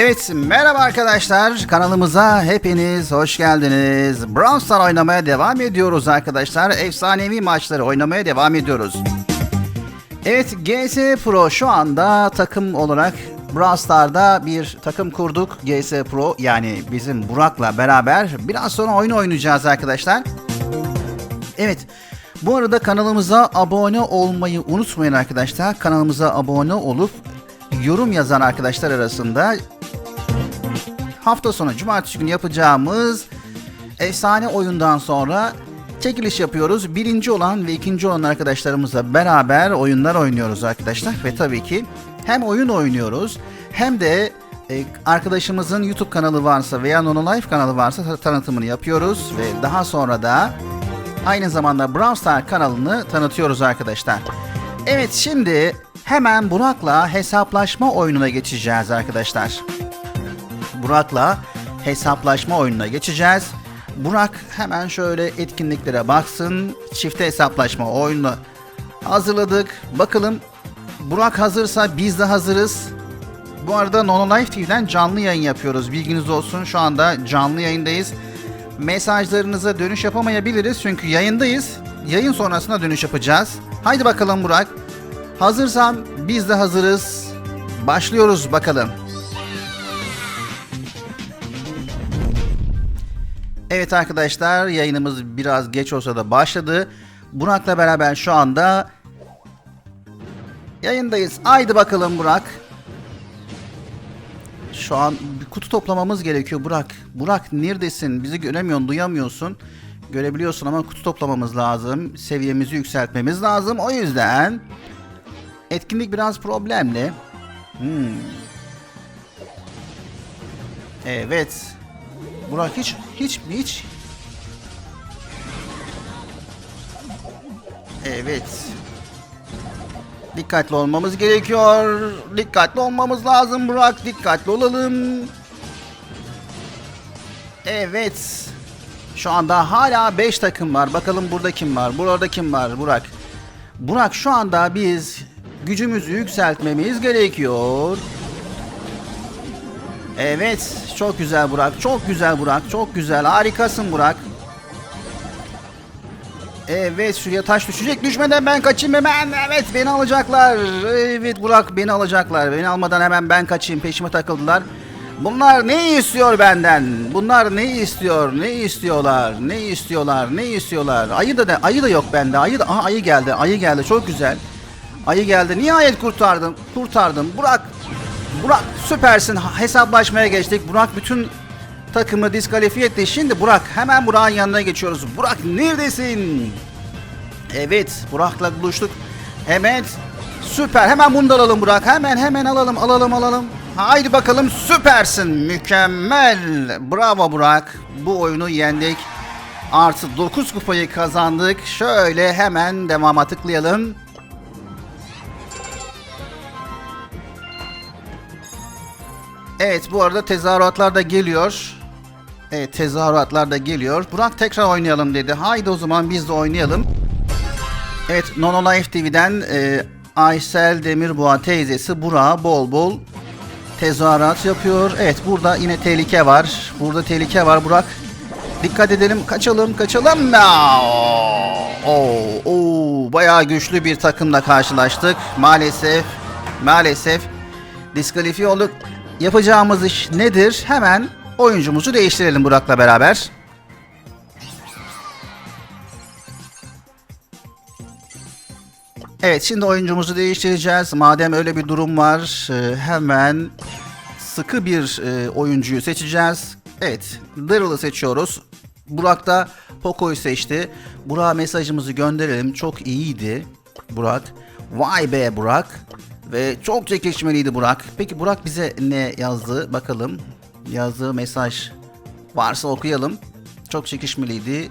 Evet merhaba arkadaşlar kanalımıza hepiniz hoş geldiniz. Brawl Stars oynamaya devam ediyoruz arkadaşlar. Efsanevi maçları oynamaya devam ediyoruz. Evet GS Pro şu anda takım olarak Brawl Stars'da bir takım kurduk. GS Pro yani bizim Burak'la beraber biraz sonra oyun oynayacağız arkadaşlar. Evet. Bu arada kanalımıza abone olmayı unutmayın arkadaşlar. Kanalımıza abone olup yorum yazan arkadaşlar arasında hafta sonu cumartesi günü yapacağımız efsane oyundan sonra çekiliş yapıyoruz. Birinci olan ve ikinci olan arkadaşlarımızla beraber oyunlar oynuyoruz arkadaşlar. Ve tabii ki hem oyun oynuyoruz hem de e, arkadaşımızın YouTube kanalı varsa veya Nono Life kanalı varsa ta- tanıtımını yapıyoruz. Ve daha sonra da aynı zamanda Brawl Stars kanalını tanıtıyoruz arkadaşlar. Evet şimdi hemen Burak'la hesaplaşma oyununa geçeceğiz arkadaşlar. Burak'la hesaplaşma oyununa geçeceğiz. Burak hemen şöyle etkinliklere baksın. Çifte hesaplaşma oyununu hazırladık. Bakalım Burak hazırsa biz de hazırız. Bu arada Nono Life TV'den canlı yayın yapıyoruz. Bilginiz olsun şu anda canlı yayındayız. Mesajlarınıza dönüş yapamayabiliriz çünkü yayındayız. Yayın sonrasında dönüş yapacağız. Haydi bakalım Burak. Hazırsan biz de hazırız. Başlıyoruz bakalım. Evet arkadaşlar yayınımız biraz geç olsa da başladı. Burak'la beraber şu anda yayındayız. Haydi bakalım Burak. Şu an bir kutu toplamamız gerekiyor Burak. Burak neredesin? Bizi göremiyorsun, duyamıyorsun. Görebiliyorsun ama kutu toplamamız lazım. Seviyemizi yükseltmemiz lazım. O yüzden etkinlik biraz problemli. Hmm. Evet. Burak hiç hiç hiç Evet. Dikkatli olmamız gerekiyor. Dikkatli olmamız lazım Burak. Dikkatli olalım. Evet. Şu anda hala 5 takım var. Bakalım burada kim var? Burada kim var Burak? Burak şu anda biz gücümüzü yükseltmemiz gerekiyor. Evet, çok güzel Burak. Çok güzel Burak. Çok güzel. Harikasın Burak. Evet, şuraya taş düşecek. Düşmeden ben kaçayım hemen. Evet, beni alacaklar. Evet Burak, beni alacaklar. Beni almadan hemen ben kaçayım. Peşime takıldılar. Bunlar ne istiyor benden? Bunlar ne istiyor? Ne istiyorlar? Ne istiyorlar? Ne istiyorlar? Ayı da de, ayı da yok bende. Ayı da aha ayı geldi. Ayı geldi. Çok güzel. Ayı geldi. Nihayet kurtardım. Kurtardım. Burak Burak süpersin. Hesaplaşmaya geçtik. Burak bütün takımı diskalifiye etti. Şimdi Burak hemen Burak'ın yanına geçiyoruz. Burak neredesin? Evet Burak'la buluştuk. Evet süper. Hemen bunu da alalım Burak. Hemen hemen alalım alalım alalım. Haydi bakalım süpersin. Mükemmel. Bravo Burak. Bu oyunu yendik. Artı 9 kupayı kazandık. Şöyle hemen devama tıklayalım. Evet bu arada tezahüratlar da geliyor. Evet tezahüratlar da geliyor. Burak tekrar oynayalım dedi. Haydi o zaman biz de oynayalım. Evet Nono Life TV'den e, Aysel Demirboğa teyzesi Burak'a bol bol tezahürat yapıyor. Evet burada yine tehlike var. Burada tehlike var Burak. Dikkat edelim. Kaçalım kaçalım. Oo, oo, bayağı güçlü bir takımla karşılaştık. Maalesef maalesef diskalifiye olduk. Yapacağımız iş nedir? Hemen oyuncumuzu değiştirelim Burak'la beraber. Evet şimdi oyuncumuzu değiştireceğiz. Madem öyle bir durum var e, hemen sıkı bir e, oyuncuyu seçeceğiz. Evet Daryl'ı seçiyoruz. Burak da Poco'yu seçti. Burak'a mesajımızı gönderelim. Çok iyiydi Burak. Vay be Burak. Ve çok çekişmeliydi Burak. Peki Burak bize ne yazdı? Bakalım. Yazdığı mesaj varsa okuyalım. Çok çekişmeliydi.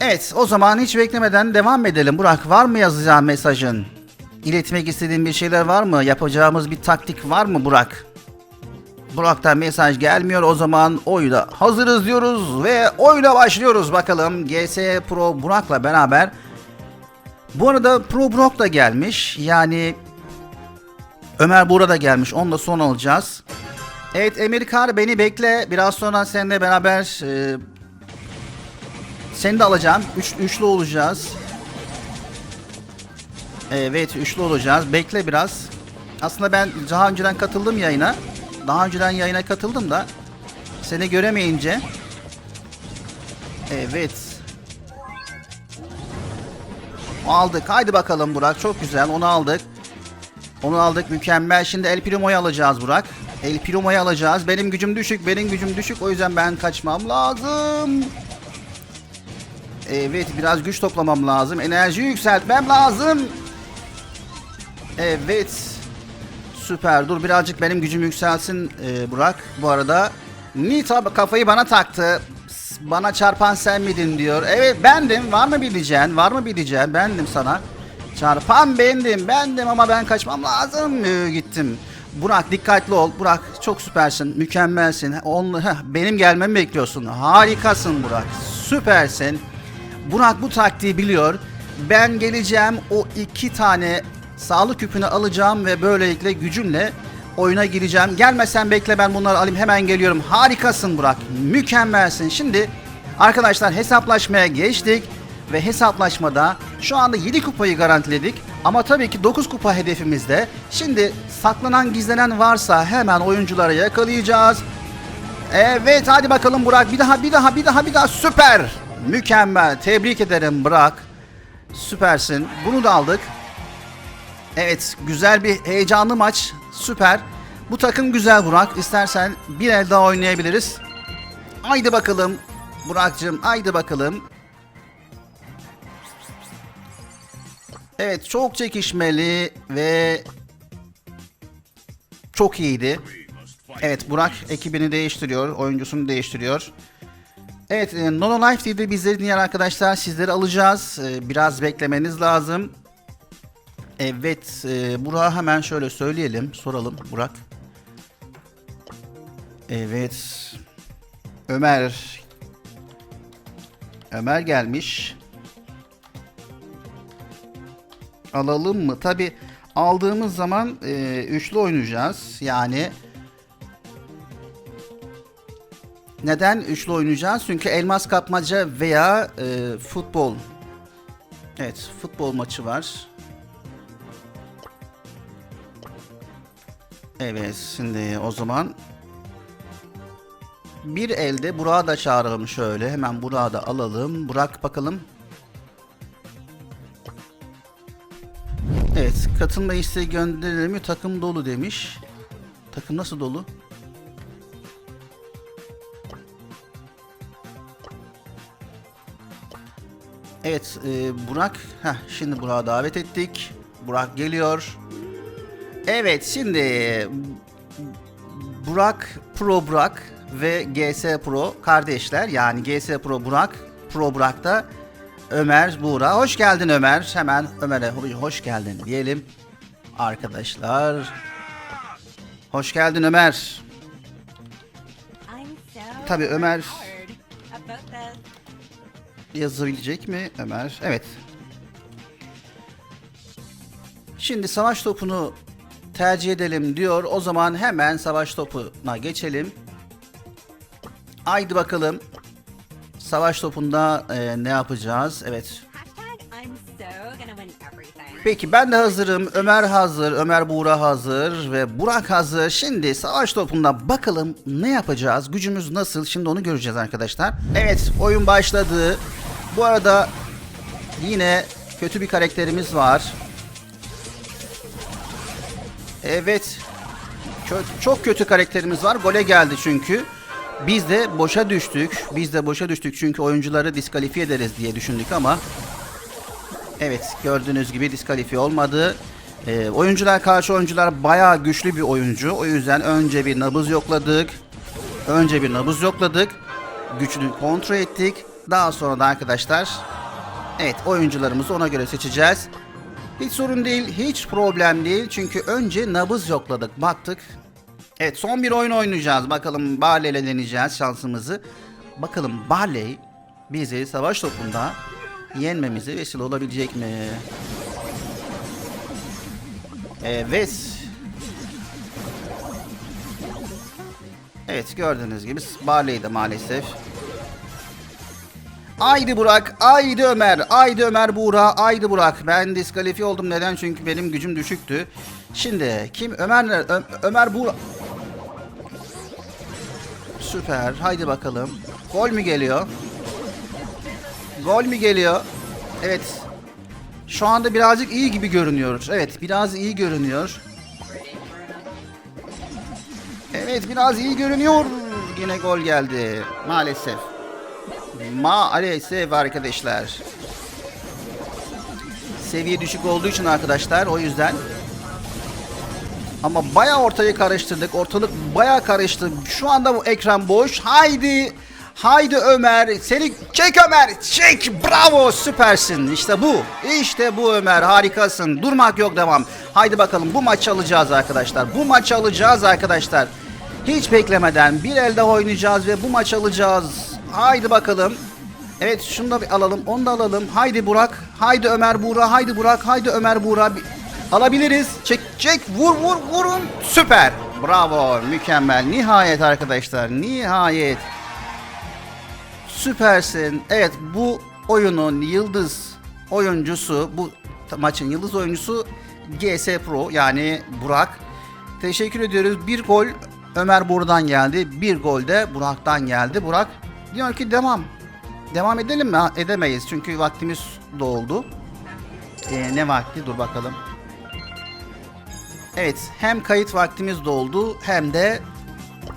Evet o zaman hiç beklemeden devam edelim. Burak var mı yazacağın mesajın? İletmek istediğin bir şeyler var mı? Yapacağımız bir taktik var mı Burak? Burak'tan mesaj gelmiyor o zaman oyuna hazırız diyoruz ve oyuna başlıyoruz bakalım. GS Pro Burak'la beraber bu arada Pro Brock da gelmiş. Yani Ömer burada gelmiş. Onu da son alacağız. Evet Emir Kar beni bekle. Biraz sonra seninle beraber e, seni de alacağım. Üç, üçlü olacağız. Evet üçlü olacağız. Bekle biraz. Aslında ben daha önceden katıldım yayına. Daha önceden yayına katıldım da seni göremeyince Evet. Aldık. Haydi bakalım Burak. Çok güzel. Onu aldık. Onu aldık. Mükemmel. Şimdi El Primo'yu alacağız Burak. El Primo'yu alacağız. Benim gücüm düşük. Benim gücüm düşük. O yüzden ben kaçmam lazım. Evet. Biraz güç toplamam lazım. Enerjiyi yükseltmem lazım. Evet. Süper. Dur birazcık benim gücüm yükselsin e, Burak. Bu arada Nita kafayı bana taktı. Bana çarpan sen miydin diyor. Evet bendim. Var mı bileceğin? Var mı bileceğin? Bendim sana. Çarpan bendim. Bendim ama ben kaçmam lazım. Ee, gittim. Burak dikkatli ol. Burak çok süpersin. Mükemmelsin. Onlu, heh, benim gelmemi bekliyorsun. Harikasın Burak. Süpersin. Burak bu taktiği biliyor. Ben geleceğim o iki tane sağlık küpünü alacağım ve böylelikle gücümle oyuna gireceğim. Gelmesen bekle ben bunları alayım hemen geliyorum. Harikasın Burak. Mükemmelsin. Şimdi arkadaşlar hesaplaşmaya geçtik ve hesaplaşmada şu anda 7 kupayı garantiledik. Ama tabii ki 9 kupa hedefimizde. Şimdi saklanan gizlenen varsa hemen oyuncuları yakalayacağız. Evet hadi bakalım Burak. Bir daha bir daha bir daha bir daha süper. Mükemmel. Tebrik ederim Burak. Süpersin. Bunu da aldık. Evet güzel bir heyecanlı maç. Süper. Bu takım güzel Burak. İstersen bir el daha oynayabiliriz. Haydi bakalım Burak'cığım haydi bakalım. Evet çok çekişmeli ve çok iyiydi. Evet Burak ekibini değiştiriyor, oyuncusunu değiştiriyor. Evet e, Nono Life TV'de bizleri dinleyen arkadaşlar sizleri alacağız. E, Biraz beklemeniz lazım. Evet e, Burak'a hemen şöyle söyleyelim, soralım Burak. Evet. Ömer. Ömer gelmiş. Alalım mı? Tabi aldığımız zaman e, üçlü oynayacağız. Yani neden üçlü oynayacağız? Çünkü elmas kapmaca veya e, futbol. Evet, futbol maçı var. Evet, şimdi o zaman bir elde Burak'ı da çağıralım şöyle. Hemen Burak'ı da alalım. Burak bakalım. Evet, katılma isteği gönderilir mi? Takım dolu demiş. Takım nasıl dolu? Evet, e, Burak. Heh, şimdi Burak'ı davet ettik. Burak geliyor. Evet, şimdi Burak Pro Burak ve GS Pro kardeşler. Yani GS Pro Burak, Pro Burak da Ömer Buğra. Hoş geldin Ömer. Hemen Ömer'e hoş geldin diyelim. Arkadaşlar. Hoş geldin Ömer. Tabii Ömer yazabilecek mi Ömer? Evet. Şimdi savaş topunu tercih edelim diyor. O zaman hemen savaş topuna geçelim. Haydi bakalım. Savaş topunda e, ne yapacağız? Evet. Peki ben de hazırım. Ömer hazır. Ömer Buğra hazır. Ve Burak hazır. Şimdi savaş topunda bakalım ne yapacağız? Gücümüz nasıl? Şimdi onu göreceğiz arkadaşlar. Evet oyun başladı. Bu arada yine kötü bir karakterimiz var. Evet. Çok kötü karakterimiz var. Gole geldi çünkü. Biz de boşa düştük. Biz de boşa düştük çünkü oyuncuları diskalifiye ederiz diye düşündük ama Evet gördüğünüz gibi diskalifiye olmadı. Ee, oyuncular karşı oyuncular bayağı güçlü bir oyuncu. O yüzden önce bir nabız yokladık. Önce bir nabız yokladık. Güçlü kontrol ettik. Daha sonra da arkadaşlar evet oyuncularımızı ona göre seçeceğiz. Hiç sorun değil, hiç problem değil. Çünkü önce nabız yokladık, baktık. Evet son bir oyun oynayacağız. Bakalım Barley'le deneyeceğiz şansımızı. Bakalım Barley bizi savaş topunda yenmemize vesile olabilecek mi? Evet. Evet gördüğünüz gibi Barley maalesef Aydı Burak, aydı Ömer, aydı Ömer Buğra, aydı Burak. Ben diskalifiye oldum neden? Çünkü benim gücüm düşüktü. Şimdi kim? Ömer Ö- Ömer Buğra. Süper. Haydi bakalım. Gol mü geliyor? Gol mü geliyor? Evet. Şu anda birazcık iyi gibi görünüyor. Evet, biraz iyi görünüyor. Evet, biraz iyi görünüyor. Yine gol geldi. Maalesef. Maalesef arkadaşlar. Seviye düşük olduğu için arkadaşlar o yüzden. Ama baya ortayı karıştırdık. Ortalık baya karıştı. Şu anda bu ekran boş. Haydi. Haydi Ömer. Seni çek Ömer. Çek. Bravo. Süpersin. İşte bu. İşte bu Ömer. Harikasın. Durmak yok devam. Haydi bakalım bu maçı alacağız arkadaşlar. Bu maçı alacağız arkadaşlar. Hiç beklemeden bir elde oynayacağız ve bu maçı alacağız. Haydi bakalım. Evet şunu da bir alalım. Onu da alalım. Haydi Burak. Haydi Ömer Buğra. Haydi Burak. Haydi Ömer Buğra. Alabiliriz. Çek çek. Vur vur vurun. Süper. Bravo. Mükemmel. Nihayet arkadaşlar. Nihayet. Süpersin. Evet bu oyunun yıldız oyuncusu bu maçın yıldız oyuncusu GS Pro yani Burak. Teşekkür ediyoruz. Bir gol Ömer Buğra'dan geldi. Bir gol de Burak'tan geldi. Burak diyor ki devam. Devam edelim mi? Edemeyiz çünkü vaktimiz doldu. Ee, ne vakti? Dur bakalım. Evet hem kayıt vaktimiz doldu hem de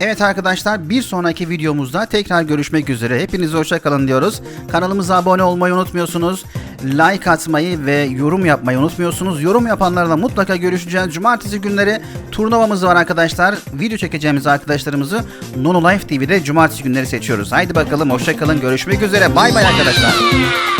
Evet arkadaşlar bir sonraki videomuzda tekrar görüşmek üzere. Hepinize hoşça kalın diyoruz. Kanalımıza abone olmayı unutmuyorsunuz. Like atmayı ve yorum yapmayı unutmuyorsunuz. Yorum yapanlarla mutlaka görüşeceğiz. Cumartesi günleri turnuvamız var arkadaşlar. Video çekeceğimiz arkadaşlarımızı Nono Life TV'de cumartesi günleri seçiyoruz. Haydi bakalım hoşça kalın görüşmek üzere. Bay bay arkadaşlar.